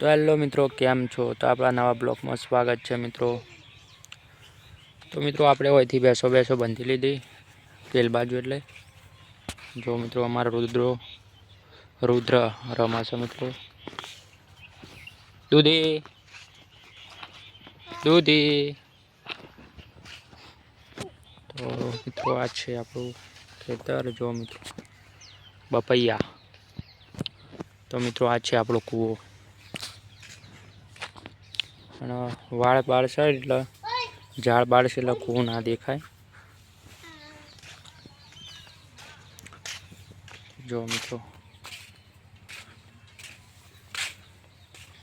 તો હેલો મિત્રો, કેમ છો? તો આપણા નવા બ્લોગમાં સ્વાગત છે મિત્રો. તો મિત્રો, આપણે હોયથી બેસો બેસો બંધી લીધી. પેલ બાજુ એટલે. જો મિત્રો, અમારો રુદ્રો, રુદ્ર રમાશે મિત્રો. દૂધી. દૂધી. તો મિત્રો, આ છે આપણું ખેતર. જો મિત્રો, બપૈયા. તો મિત્રો, આ છે આપણો કૂવો. અને વાળ બાળશે એટલે ઝાડ બાળશે એટલે કૂવો ના દેખાય. જો મિત્રો,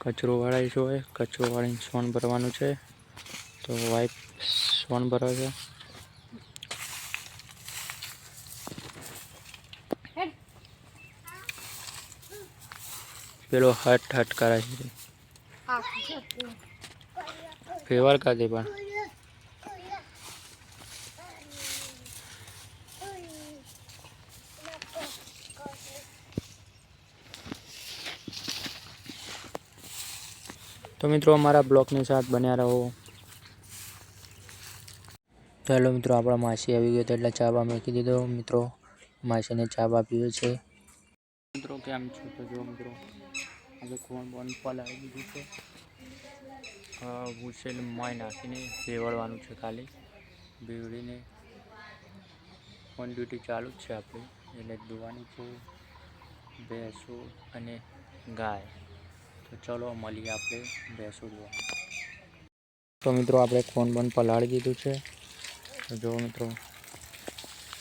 કચરો વાળાય છે કચરો વાળીને સોન ભરવાનું છે. તો વાઈફ સોન ભરવા છે. પેલો હટ હટ કરે છે. ફેવર કરી પણ. તો મિત્રો, અમારા બ્લોગની સાથ બન્યા રહો. ચાલો મિત્રો, આપણા માસી આવી ગયો એટલે ચા બા મેકી દીધો. મિત્રો, માસીને ચા બા પીવે છે. મિત્રો, કેમ છો? તો જો મિત્રો. આપણે કોણ બોન પલાવી દીધું છે. ભૂસેલ મોય નાખીને રેવડવાનું છે ખાલી. બેવડીને ઓન ડ્યુટી ચાલુ જ છે આપણે. એટલે દોવાની છે ભેંસો અને ગાય. તો ચલો મળીએ આપણે ભેંસો દોવા. તો મિત્રો આપણે કોણ બોન પલાળી દીધું છે. જો મિત્રો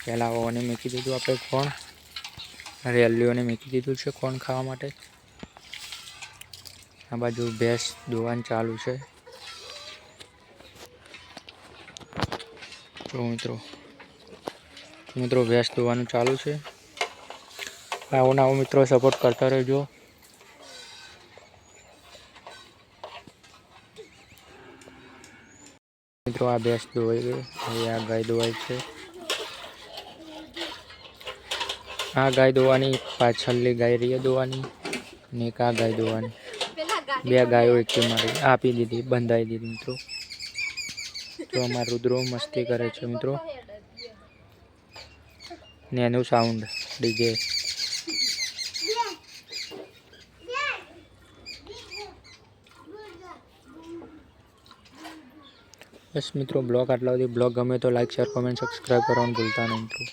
પહેલાં ઓને મૂકી દીધું આપણે કોણ રેલીઓને મૂકી દીધું છે કોણ ખાવા માટે. આ બાજુ ભેંસ દોવાનું ચાલુ છે. મિત્રો મિત્રો ભેંસ દોવાનું ચાલુ છે. આવો નવો મિત્રો સપોર્ટ કરતા રહેજો. મિત્રો આ ભેંસ દોવાઈ ગઈ, હવે આ ગાય દોવાય છે. આ ગાય દોવાની પાછળની ગાય રહી દોવાની, ને એક આ ગાય દોવાની. બે ગાયો એક મારી. આપી દીધી, બંધાઈ દીધી મિત્રો. તો અમારા રુદ્રો મસ્તી કરે છે મિત્રો. ને એનું સાઉન્ડ ડીજે બસ મિત્રો, બ્લોગ આટલા સુધી. બ્લોગ ગમે તો લાઈક શેર કોમેન્ટ સબસ્ક્રાઈબ કરવાનું ભૂલતા નહીં મિત્રો.